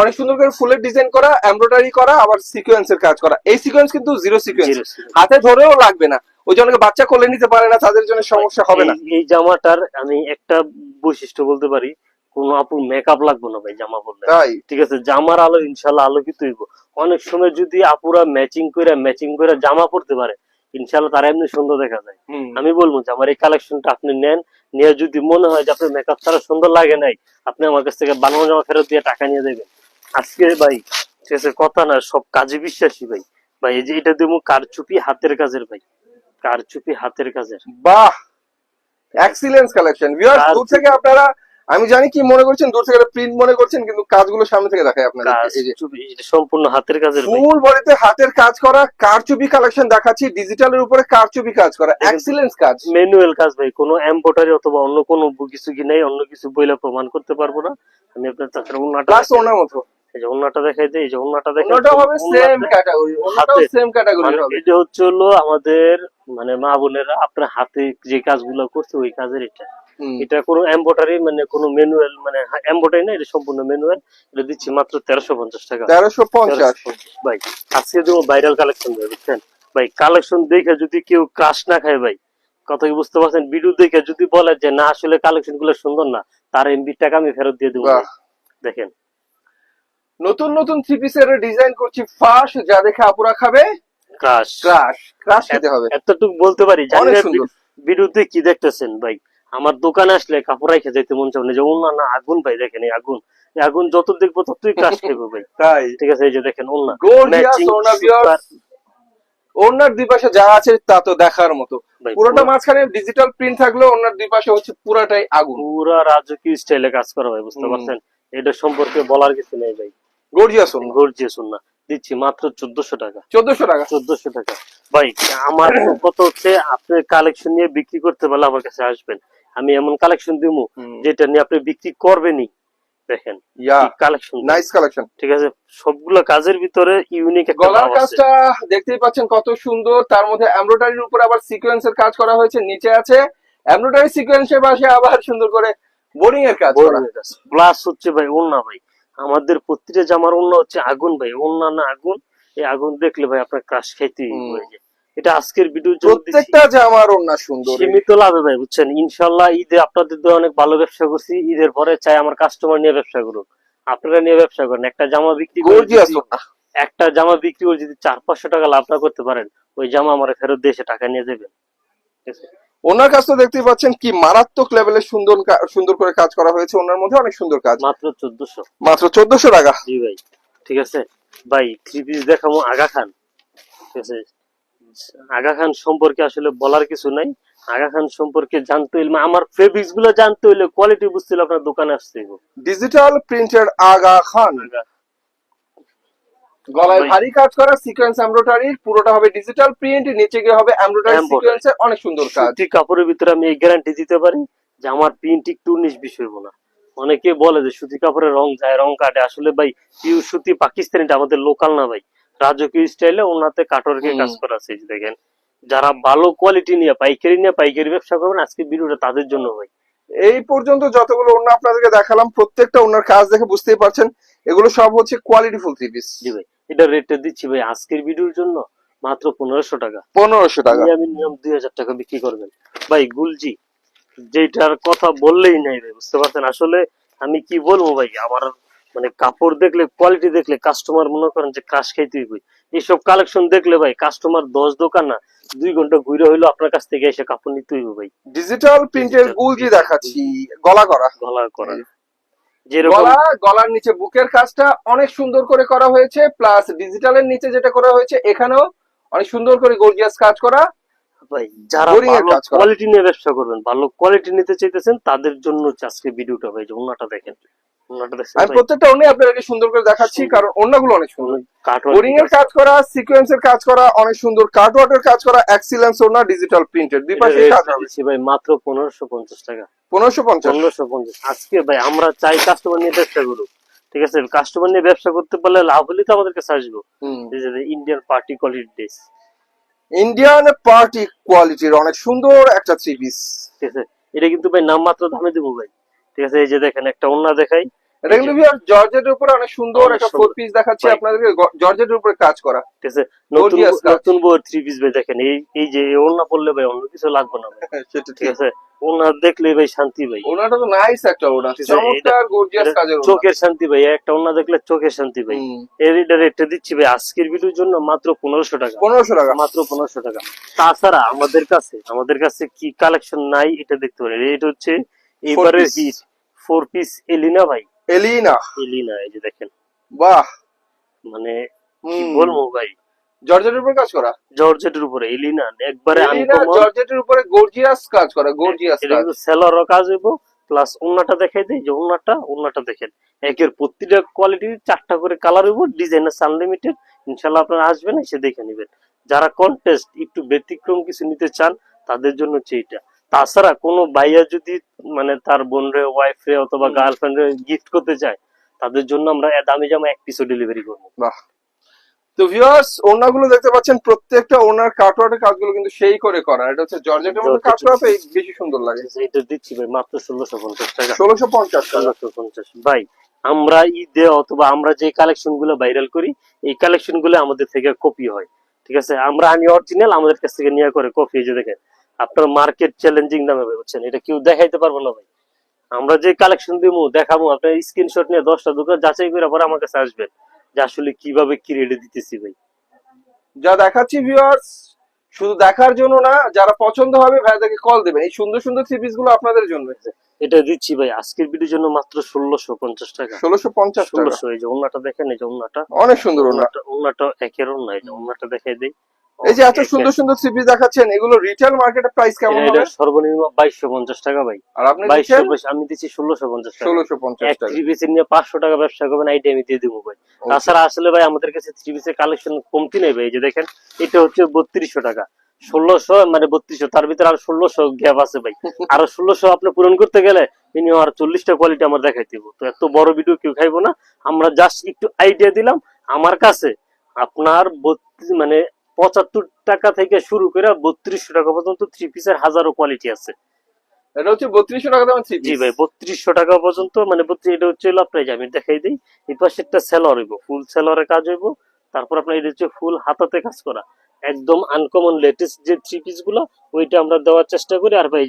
অনেক সুন্দর করে ফুলের ডিজাইন করা এমব্রয়ডারি করা আবার সিকোয়েন্সের কাজ করা। এই সিকোয়েন্স কিন্তু জিরো সিকোয়েন্স হাতে ধরেও লাগবে না। ওই জন্য বাচ্চা কোলে নিতে পারে না তাদের জন্য সমস্যা হবে না। এই জামাটার আমি একটা বৈশিষ্ট্য বলতে পারি কোন আপু মেকআপ লাগবে না ভাই জামা পরলে। ঠিক আছে জামার আলো ইনশাল্লাহ আলোকিত হইব। অনেক সময় যদি আপুরা ম্যাচিং করে ম্যাচিং করে জামা পরতে পারে ইনশাল্লাহ তারা এমনি সুন্দর দেখা যায়। আমি বলব যে আমার এই কালেকশনটা আপনি নেন নিয়ে যদি মনে হয় যে আপনার মেকআপ ছাড়া সুন্দর লাগে নাই আপনি আমার কাছ থেকে বানানো জামা ফেরত দিয়ে টাকা নিয়ে দেবেন। আজকে ভাই ঠিক আছে কথা না সব কাজে বিশ্বাসী ভাই। ভাই এই যে এটা দেবো কারচুপি হাতের কাজের ভাই। কারচুপি হাতের কাজের। বাহ! এক্সিলেন্স কালেকশন ভিউয়ার্স দূর থেকে আপনারা আমি জানি কি মনে করছেন দূর থেকে প্রিন্ট মনে করছেন কিন্তু কাজগুলো সামনে থেকে দেখাই আপনাদের। এই যে কারচুপি এটা সম্পূর্ণ হাতের কাজের ফুল বডিতে হাতের কাজ করা কারচুপি কালেকশন দেখাচ্ছি ডিজিটালের উপরে কারচুপি কাজ করা এক্সিলেন্স কাজ। ম্যানুয়াল কাজ ভাই কোনো এম্বোটারি অথবা অন্য কোনো কিছু কি নেই অন্য কিছু বইলা প্রমাণ করতে পারব না। আমি আপনার তাছাড়া প্লাস ওনার মতো। এই যে উন্নাটা দেখাই দেই এই যে উন্নাটা দেখাই ওনাটা হবে সেম ক্যাটাগরি ওনাটাও সেম ক্যাটাগরি হবে। এটা হচ্ছে হলো আমাদের মানে মা বোনেরা আপনার হাতে যে কাজগুলো করছে ওই কাজের এটা। এটা কোনো এম্বোটারি মানে কোনো ম্যানুয়াল মানে এম্বোটারি না এটা সম্পূর্ণ ম্যানুয়াল এটা দিচ্ছি মাত্র তেরোশো পঞ্চাশ টাকা। তেরোশো পঞ্চাশ। 1350 ভাই আজকে দেবো ভাইরাল কালেকশন ভাই বুঝছেন? ভাই কালেকশন দেখে যদি কেউ ক্রাশ না খায় ভাই কথা কি বুঝতে পারছেন? ভিডিও দেখে যদি বলে যে না আসলে কালেকশনগুলো সুন্দর না তার এমবি টাকা আমি ফেরত দিয়ে দেবো দেখেন। নতুন নতুন থ্রি পিসের ডিজাইন করছি ফাঁস যা দেখে আপুরা খাবে। ক্রাশ ক্রাশ ক্রাশ খেতে হবে। এতটুকু বলতে পারি জানি অনেক ভিডিওতে কি দেখতেছেন ভাই? আমার দোকানে আসলে কাপড় রেখে যেতে মন না। যে না আগুন ভাই দেখেন এই আগুন। আগুন যত দেখব ততই কাজ খাইবো ভাই। তাই? ঠিক আছে এই যে দেখেন ওনা ওনার দুই পাশে যা আছে তা তো দেখার মতো। পুরোটা মাঝখানে ডিজিটাল প্রিন্ট থাকলেও ওনার দুই পাশে হচ্ছে পুরাটাই আগুন। পুরা রাজকীয় স্টাইলে কাজ করা ভাই বুঝতে পারছেন? এটা সম্পর্কে বলার কিছু নেই ভাই। গর্জিয়াস ওনা গর্জিয়াস না দিচ্ছি মাত্র চোদ্দশো টাকা। চোদ্দশো টাকা? চোদ্দশো টাকা। ভাই আমার কত হচ্ছে আপনি কালেকশন নিয়ে বিক্রি করতে পারলে আমার কাছে আসবেন। আমি এমন কালেকশন দিব যেটা নিয়ে আপনি বিক্রি করবেনই। দেখেন কালেকশন নাইস কালেকশন ঠিক আছে সবগুলো কাজের ভিতরে ইউনিক একটা গলার কাজটা দেখতেই পাচ্ছেন কত সুন্দর তার মধ্যে এমব্রয়ডারির উপর আবার সিকোয়েন্সের কাজ করা হয়েছে নিচে আছে। এমব্রয়ডারি সিকোয়েন্সের পাশে আবার সুন্দর করে বোরিং এর কাজ করা। প্লাস হচ্ছে ভাই ওন্না ভাই। আমাদের প্রতিটা জামার ওন্না হচ্ছে আগুন ভাই ওন্না না আগুন এই আগুন দেখলে ভাই আপনার ক্রাশ খাইতেই হুম। হয়ে যায়। এটা আজকের দিচ্ছি। প্রত্যেকটা জামার ওনা সুন্দর। সীমিত লাভে ভাই বুঝছেন? ইনশাল্লাহ ঈদে আপনাদের দিয়ে অনেক ভালো ব্যবসা করছি। ঈদের পরে চাই আমার কাস্টমার নিয়ে ব্যবসা করুক। আপনারা নিয়ে ব্যবসা করেন। একটা জামা বিক্রি একটা জামা বিক্রি করে যদি চার পাঁচশো টাকা লাভ না করতে পারেন ওই জামা আমার ফেরত দিয়ে এসে টাকা নিয়ে দেবেন ঠিক আছে? ওনার কাজ তো দেখতেই পাচ্ছেন কি মারাত্মক লেভেলের সুন্দর সুন্দর করে কাজ করা হয়েছে ওনার মধ্যে। অনেক সুন্দর কাজ। মাত্র চোদ্দশো। মাত্র চোদ্দশো টাকা। জি ভাই। ঠিক আছে? ভাই থ্রি পিস দেখাবো আগা খান। ঠিক আছে? আগা খান সম্পর্কে আসলে বলার কিছু নাই। আগা খান সম্পর্কে জানতে হইলে আমার ফেব্রিক্সগুলো জানতে হইলে কোয়ালিটি বুঝতে হলে আপনার দোকানে আসতে হবে ডিজিটাল প্রিন্টের আগা খান গলায় ভারী কাজ করা সিকোয়েন্স এমব্রয়ডারি পুরোটা হবে ডিজিটাল প্রিন্ট নিচে গিয়ে হবে এমব্রয়ডারি। সিকোয়েন্সের অনেক সুন্দর কাজ। সুতি কাপড়ের ভিতরে আমি এই গ্যারান্টি দিতে পারি যে আমার প্রিন্ট একটু উনিশ বিশ হইব না। অনেকে বলে যে সুতি কাপড়ের রং যায় রং কাটে। আসলে ভাই পিউ সুতি পাকিস্তানিটা আমাদের লোকাল না ভাই। রাজকীয় স্টাইলে ওনাতে কাটরকে। কাজ করা আছে দেখেন। যারা ভালো কোয়ালিটি নিয়ে পাইকারি নিয়ে পাইকারি ব্যবসা করবেন আজকে ভিডিওটা তাদের জন্য ভাই। এই পর্যন্ত যতগুলো ওনা আপনাদেরকে দেখালাম প্রত্যেকটা ওনার কাজ দেখে বুঝতেই পারছেন এগুলো সব হচ্ছে কোয়ালিটিফুল থ্রি পিস জি ভাই এটা রেটটা দিচ্ছি ভাই আজকের ভিডিওর জন্য মাত্র পনেরোশো টাকা। পনেরোশো টাকা। আমি নিয়ম দুই হাজার টাকা বিক্রি করবেন। ভাই গুলজি যেটার কথা বললেই নাই ভাই বুঝতে পারছেন? আসলে আমি কি বলব ভাই আমার মানে কাপড় দেখলে কোয়ালিটি দেখলে কাস্টমার মনে করেন যে ক্রাশ খাইতেই ভাই এইসব কালেকশন দেখলে ভাই কাস্টমার দশ দোকান না দুই ঘণ্টা ঘুরে হইল আপনার কাছ থেকে এসে কাপড় নিতে হইব ভাই। ডিজিটাল প্রিন্টের গুলজি দেখাচ্ছি গলা করা। গলা করা। গলা গলার নিচে বুকের কাজটা অনেক সুন্দর করে করা হয়েছে প্লাস ডিজিটালের নিচে যেটা করা হয়েছে এখানেও অনেক সুন্দর করে গর্জিয়াস কাজ করা। ভাই যারা ভালো কোয়ালিটি নিয়ে ব্যবসা করবেন ভালো কোয়ালিটি নিতে চাইতেছেন তাদের জন্য আজকে ভিডিওটা ভাই ওনাটা দেখেন। ভাই? প্রত্যেকটা অন্য আপনাদেরকে সুন্দর করে দেখাচ্ছি কারণ অন্যগুলো অনেক সুন্দর। বোরিং এর কাজ করা সিকোয়েন্সের কাজ করা অনেক সুন্দর। কার্টওয়ার্কের কাজ করা এক্সিলেন্স ওনা ডিজিটাল প্রিন্টেড দুই পাশে কাজ হবে। ভাই মাত্র পনেরোশো পঞ্চাশ টাকা। পনেরোশো পঞ্চাশ। পনেরোশো পঞ্চাশ। আজকে ভাই আমরা চাই কাস্টমার নিয়ে ব্যবসা করুক। ঠিক আছে? কাস্টমার নিয়ে ব্যবসা করতে পারলে লাভ হলে তো আমাদের কাছে আসব। Indian party quality dress Indian party কোয়ালিটির অনেক সুন্দর একটা থ্রি পিস ঠিক আছে? এটা কিন্তু ভাই নাম মাত্র দামে দেবো ভাই। ঠিক আছে এই যে দেখেন একটা ওন্না দেখাই। এটা কিন্তু ভিউয়ার জর্জেটের উপরে অনেক সুন্দর একটা ফোর পিস দেখাচ্ছি আপনাদেরকে জর্জেটের উপরে কাজ করা। ঠিক আছে নতুন নতুন থ্রি পিস ভাই দেখেন এই এই যে ওন্না পড়লে ভাই অন্য কিছু লাগবে না সেটা ঠিক আছে ওন্না দেখলে ভাই শান্তি ভাই। ওনাটা তো নাইস একটা ওনা চমৎকার গর্জিয়াস কাজের ওনা চোখের শান্তি ভাই একটা ওন্না দেখলে চোখের শান্তি ভাই। এর এটা রেটটা দিচ্ছি ভাই আজকের ভিডিওর জন্য মাত্র পনেরোশো টাকা। পনেরোশো টাকা। মাত্র পনেরোশো টাকা। তাছাড়া আমাদের কাছে আমাদের কাছে কি কালেকশন নাই এটা দেখতে পারেন। এটা হচ্ছে piece। Hit four piece Elina ভাই। এলিনা এলিনা এই যে দেখেন। বাহ। মানে কি বলব ভাই? জর্জেটের উপরে কাজ করা? জর্জেটের উপরে এলিনা একবারে আনকমন জর্জেটের উপরে গর্জিয়াস কাজ করা গর্জিয়াস কাজ। সেলরও কাজ হইব প্লাস ওন্নাটা দেখাই দেয় যে ওন্নাটা ওন্নাটা দেখেন। একের প্রতিটা কোয়ালিটি চারটা করে কালার হইব ডিজাইন আছে আনলিমিটেড ইনশাল্লাহ আপনারা আসবেন এসে দেখে নেবেন। যারা কন্টেস্ট একটু ব্যতিক্রম কিছু নিতে চান তাদের জন্য হচ্ছে এটা তাছাড়া কোনো ভাইয়া যদি মানে তার বোন রে ওয়াইফ রে অথবা গার্লফ্রেন্ড রে গিফট করতে চায় তাদের জন্য আমরা দামি জামা এক পিসও ডেলিভারি করব। বাহ। তো ভিউয়ার্স ওনাগুলো দেখতে পাচ্ছেন প্রত্যেকটা ওনার কাটওয়ার্ডের কাজগুলো কিন্তু সেই করে করা। এটা হচ্ছে জর্জেটের মধ্যে করা এই বেশি সুন্দর লাগে। এটা দিচ্ছি ভাই মাত্র ষোলোশো পঞ্চাশ টাকা। ষোলোশো পঞ্চাশ টাকা। ষোলোশো পঞ্চাশ। ভাই আমরা ঈদে অথবা আমরা যে কালেকশনগুলো ভাইরাল করি এই কালেকশনগুলো আমাদের থেকে কপি হয়। ঠিক আছে? আমরা আনি অরিজিনাল আমাদের কাছ থেকে নিয়ে করে কপি এই যে দেখেন আপনার মার্কেট চ্যালেঞ্জিং দামে ভাই বুঝছেন? এটা কেউ দেখাইতে পারব না ভাই। আমরা যে কালেকশন দিব দেখাবো আপনার স্ক্রিনশট নিয়ে দশটা দোকান যাচাই করে পরে আমার কাছে আসবেন যে আসলে কীভাবে কি রেডি দিতেছি ভাই। যা দেখাচ্ছি ভিউয়ার্স শুধু দেখার জন্য না যারা পছন্দ হবে ভাইয়াদেরকে কল দেবেন। এই সুন্দর সুন্দর থ্রি পিসগুলো আপনাদের জন্য। এটা দিচ্ছি ভাই আজকের ভিডিওর জন্য মাত্র ষোলোশো পঞ্চাশ টাকা। ষোলোশো পঞ্চাশ টাকা। ষোলোশো এই যে ওনাটা দেখেন এই যে ওনাটা অনেক সুন্দর ওনা ওনাটা ওনাটা একের ওনা এই যে ওনাটা দেখাই দেই। এই যে এত সুন্দর সুন্দর থ্রি পিস দেখাচ্ছেন এগুলো রিটেল মার্কেটে প্রাইস কেমন হবে? এটা সর্বনিম্ন বাইশশো পঞ্চাশ টাকা ভাই। আর আপনি বাইশশো দিচ্ছেন আমি দিচ্ছি ষোলোশো পঞ্চাশ টাকা। ষোলোশো পঞ্চাশ এক টাকা। থ্রি পিসের নিয়ে পাঁচশো টাকা ব্যবসা করবেন আইডিয়া আমি দিয়ে দিব ভাই। তাছাড়া আসলে ভাই আমাদের কাছে থ্রি পিসের কালেকশন কমতি নেই ভাই এই যে দেখেন এটা হচ্ছে বত্রিশশো টাকা। ষোলোশো মানে বত্রিশশো তার ভিতরে আর ষোলোশো গ্যাপ আছে ভাই। আরও ষোলোশো আপনি পূরণ করতে গেলে মিনিমাম আর চল্লিশটা কোয়ালিটি আমার দেখাই দিব। তো এত বড় ভিডিও কেউ খাইবো না। আমরা জাস্ট একটু আইডিয়া দিলাম। আমার কাছে আপনার মানে পঁচাত্তর টাকা থেকে শুরু করে বত্রিশশো টাকা পর্যন্ত থ্রি পিসের হাজারো কোয়ালিটি আছে। এটা হচ্ছে বত্রিশশো টাকা দামের জি ভাই বত্রিশশো টাকা পর্যন্ত মানে এটা হচ্ছে আপনার আমি দেখাই দিই এই পাশে একটা সেলর হইব ফুল সেলরের কাজ হইব তারপর আপনার এটা হচ্ছে ফুল হাতাতে কাজ করা। একদম আনকমন লেটেস্ট যে থ্রি পিসগুলো ওইটা আমরা দেওয়ার চেষ্টা করি। আর ভাই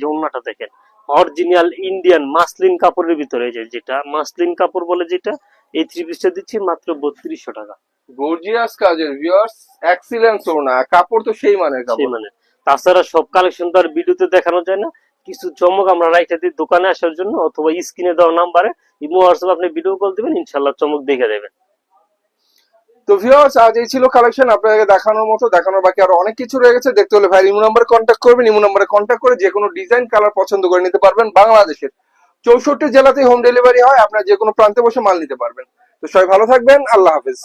দেখেন অরিজিনাল ইন্ডিয়ান মাসলিন কাপড়ের ভিতরে যেটা মাসলিন কাপড় বলে যেটা এই থ্রি পিসটা দিচ্ছি মাত্র বত্রিশশো টাকা। গর্জিয়াস কাজের ভিউয়ার্স এক্সিলেন্স ওনা কাপড় তো সেই মানের কাপড়। মানে তাছাড়া সব কালেকশন তো আর ভিডিওতে দেখানো যায় না। কিছু চমক আমরা রাইখে দিই দোকানে আসার জন্য অথবা স্ক্রিনে দেওয়া নাম্বারে ইমো হোয়াটসঅ্যাপ আপনি ভিডিও কল দিবেন ইনশাল্লাহ চমক দেখে দেবেন। তো ভিউয়ার্স আজ এই ছিল কালেকশন আপনাদেরকে দেখানোর মতো দেখানোর বাকি আরও অনেক কিছু রয়ে গেছে। দেখতে হলে ভাই ইমো নাম্বারে কন্ট্যাক্ট করবেন ইমো নাম্বারে কন্ট্যাক্ট করে যে কোনো ডিজাইন কালার পছন্দ করে নিতে পারবেন। বাংলাদেশের চৌষট্টি জেলাতে হোম ডেলিভারি হয় আপনার যে কোনো প্রান্তে বসে মাল নিতে পারবেন। তো সবাই ভালো থাকবেন আল্লাহ হাফেজ।